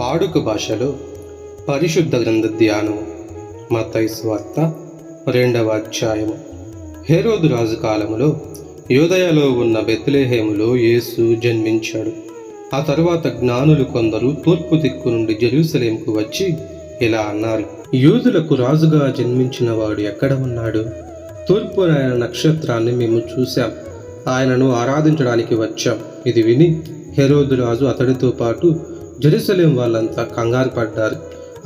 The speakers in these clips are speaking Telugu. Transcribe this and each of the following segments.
పాడుక భాషలో పరిశుద్ధ గ్రంథ ధ్యానం మతైస్వార్త రెండవ అధ్యాయము. హేరోదు రాజు కాలములో యోదయలో ఉన్న బెత్లేహేములో యేసు జన్మించాడు. ఆ తరువాత జ్ఞానులు కొందరు తూర్పు దిక్కు నుండి జెరూసలేంకు వచ్చి ఇలా అన్నారు యూదులకు రాజుగా జన్మించిన వాడు ఎక్కడ ఉన్నాడు? తూర్పు ఆయన నక్షత్రాన్ని మేము చూశాం. ఆయనను ఆరాధించడానికి వచ్చాం. ఇది విని హెరోదు రాజు అతడితో పాటు జెరూసలేం వాళ్ళంతా కంగారు పడ్డారు.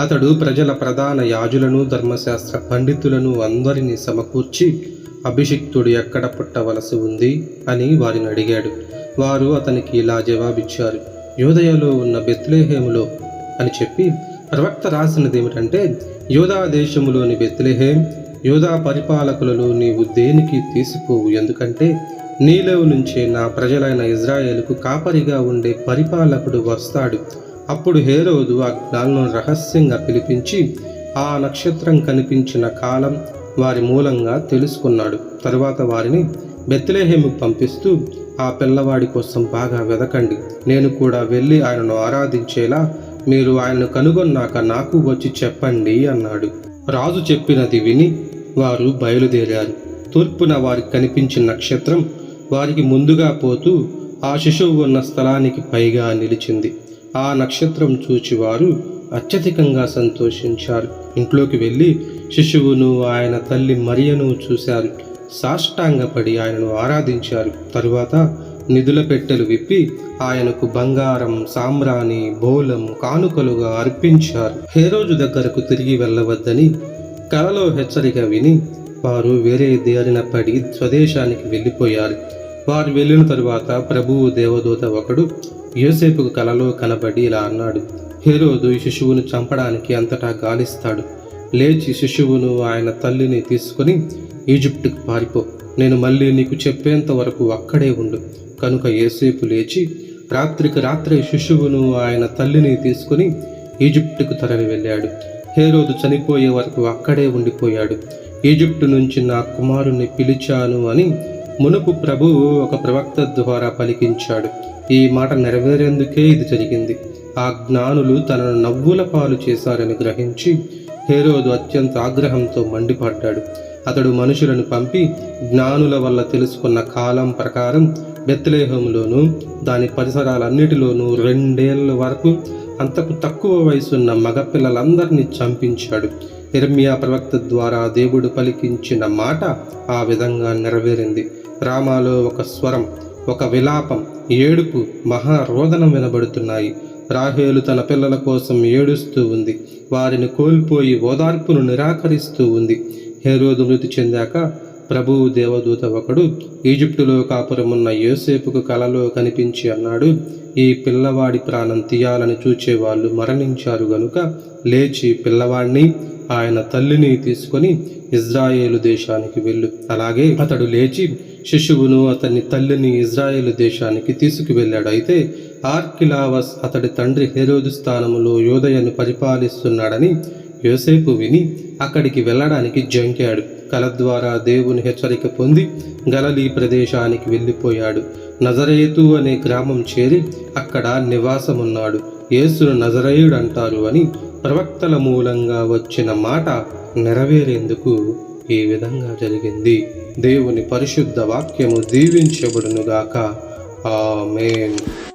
అతడు ప్రజల ప్రధాన యాజులను ధర్మశాస్త్ర పండితులను అందరినీ సమకూర్చి అభిషిక్తుడు ఎక్కడ పుట్టవలసి ఉంది? అని వారిని అడిగాడు. వారు అతనికి ఇలా జవాబిచ్చారు యోదయలో ఉన్న బెత్లేహేములో అని చెప్పి ప్రవక్త రాసినది ఏమిటంటే యోధా దేశములోని బెత్లెహేం యోధా పరిపాలకులలో నీవు దేనికి తీసిపోవు? ఎందుకంటే నీలో నుంచి నా ప్రజలైన ఇజ్రాయేల్కు కాపరిగా ఉండే పరిపాలకుడు వస్తాడు. అప్పుడు హేరోదు ఆ జ్ఞానం రహస్యంగా పిలిపించి ఆ నక్షత్రం కనిపించిన కాలం వారి మూలంగా తెలుసుకున్నాడు. తరువాత వారిని బెత్లెహేముకు పంపిస్తూ ఆ పిల్లవాడి కోసం బాగా వెదకండి. నేను కూడా వెళ్ళి ఆయనను ఆరాధించేలా మీరు ఆయనను కనుగొన్నాక నాకు వచ్చి చెప్పండి అన్నాడు. రాజు చెప్పినది విని వారు బయలుదేరారు. తూర్పున వారికి కనిపించిన నక్షత్రం వారికి ముందుగా పోతూ ఆ శిశువు ఉన్న స్థలానికి పైగా నిలిచింది. ఆ నక్షత్రం చూచి వారు అత్యధికంగా సంతోషించారు. ఇంట్లోకి వెళ్ళి శిశువును ఆయన తల్లి మరియను చూశారు. సాష్టాంగపడి ఆయనను ఆరాధించారు. తరువాత నిధుల పెట్టెలు విప్పి ఆయనకు బంగారం సాంబ్రాణి బోలం కానుకలుగా అర్పించారు. హేరోజు దగ్గరకు తిరిగి వెళ్ళవద్దని కలలో హెచ్చరిక విని వారు వేరే దేరిన పడి స్వదేశానికి వెళ్ళిపోయారు. వారు వెళ్ళిన తరువాత ప్రభువు దేవదూత ఒకడు యోసేపుకు కలలో కలబడి ఇలా అన్నాడు హేరోదు శిశువును చంపడానికి అంతటా గాలిస్తాడు. లేచి శిశువును ఆయన తల్లిని తీసుకుని ఈజిప్టుకు పారిపో. నేను మళ్ళీ నీకు చెప్పేంత వరకు అక్కడే ఉండు. కనుక ఏసేపు లేచి రాత్రికి రాత్రి శిశువును ఆయన తల్లిని తీసుకుని ఈజిప్టుకు తరలి వెళ్ళాడు. హేరోదు చనిపోయే వరకు అక్కడే ఉండిపోయాడు. ఈజిప్టు నుంచి నా కుమారుణ్ణి పిలిచాను అని మునుపు ప్రభువు ఒక ప్రవక్త ద్వారా పలికించాడు. ఈ మాట నెరవేరేందుకే ఇది జరిగింది. ఆ జ్ఞానులు తనను నవ్వుల పాలు చేశారని గ్రహించి హేరోదు అత్యంత ఆగ్రహంతో మండిపడ్డాడు. అతడు మనుషులను పంపి జ్ఞానుల వల్ల తెలుసుకున్న కాలం ప్రకారం బెత్లేహంలోనూ దాని పరిసరాలన్నిటిలోనూ రెండేళ్ళ వరకు అంతకు తక్కువ వయసున్న మగపిల్లలందరినీ చంపించాడు. ఇర్మియా ప్రవక్త ద్వారా దేవుడు పలికించిన మాట ఆ విధంగా నెరవేరింది. రామాలో ఒక స్వరం ఒక విలాపం ఏడుపు మహారోదనం వినబడుతున్నాయి. రాహేలు తన పిల్లల కోసం ఏడుస్తూ ఉంది. వారిని కోల్పోయి ఓదార్పును నిరాకరిస్తూ ఉంది. హేరోదు మృతి చెందాక ప్రభువు దేవదూత ఒకడు ఈజిప్టులో కాపురమున్న యోసేపుకు కలలో కనిపించి అన్నాడు ఈ పిల్లవాడి ప్రాణం తీయాలని చూచేవాళ్ళు మరణించారు గనుక లేచి పిల్లవాడిని ఆయన తల్లిని తీసుకొని ఇజ్రాయేలు దేశానికి వెళ్ళు. అలాగే అతడు లేచి శిశువును అతని తల్లిని ఇజ్రాయేలు దేశానికి తీసుకువెళ్ళాడు. అయితే ఆర్కిలావస్ అతడి తండ్రి హెరోదు స్థానంలో యోదయను పరిపాలిస్తున్నాడని యోసేపు విని అక్కడికి వెళ్ళడానికి జంకాడు. కల ద్వారా దేవుని హెచ్చరిక పొంది గలలీ ప్రదేశానికి వెళ్ళిపోయాడు. నజరేతు అనే గ్రామం చేరి అక్కడ నివాసమున్నాడు. యేసును నజరేయుడు అంటారు అని ప్రవక్తల మూలంగా వచ్చిన మాట నెరవేరేందుకు ఈ విధంగా జరిగింది. దేవుని పరిశుద్ధ వాక్యము దీవించబడునుగాక. ఆమెన్.